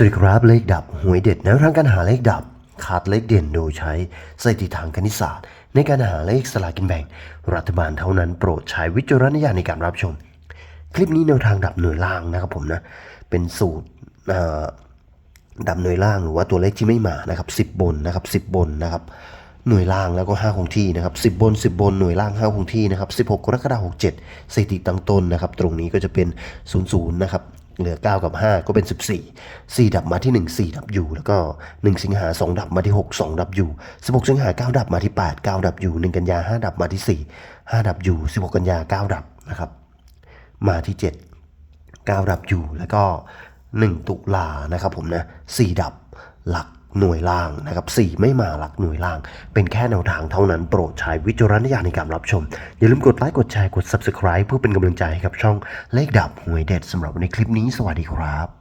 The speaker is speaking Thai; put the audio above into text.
สวัสดีครับเลขดับหวยเด็ดแนวทางการหาเลขดับขาดเลขเด่นโดยใช้สถิติทางคณิตศาสตร์ ในการหาเลขสลากินแบ่ง รัฐบาลเท่านั้นโปรดใช้วิจารณญาณในการรับชม คลิปนี้แนวทางดับหน่วยล่างนะครับผมนะเป็นสูตรดับหน่วยล่างหรือว่าตัวเลขที่ไม่มานะครับ10บนนะครับ10บนนะครับหน่วยล่างแล้วก็5คงที่นะครับ10 บน 10 บนหน่วยล่าง5คงที่นะครับ16กรกฎาคม67สถิติตั้งต้นนะครับ ตรงนี้ก็จะเป็น 00นะครับ เหลือ 9 กับ 5 ก็เป็น 14 4 ดับมาที่ 1 4 ดับอยู่แล้วก็ 1 สิงหา 2 ดับมาที่ 6 2 ดับอยู่16 สิงหา 9 ดับมาที่ 8 9 ดับอยู่1กันยา 5 ดับมาที่ 4 5 ดับอยู่16 กันยา 9 ดับนะครับมาที่ 7 9 ดับอยู่แล้วก็ 1 ตุลานะครับผมนะ4ดับหลัก หน่วยล่างนะครับ4ไม่มาหลักหน่วยล่าง เป็นแค่แนวทางเท่านั้นโปรดใช้วิจารณญาณในการรับชม อย่าลืมกดไลค์กดแชร์กด Subscribe เพื่อเป็นกำลังใจให้กับช่องเลขดับหวยเด็ดสำหรับในคลิปนี้สวัสดีครับ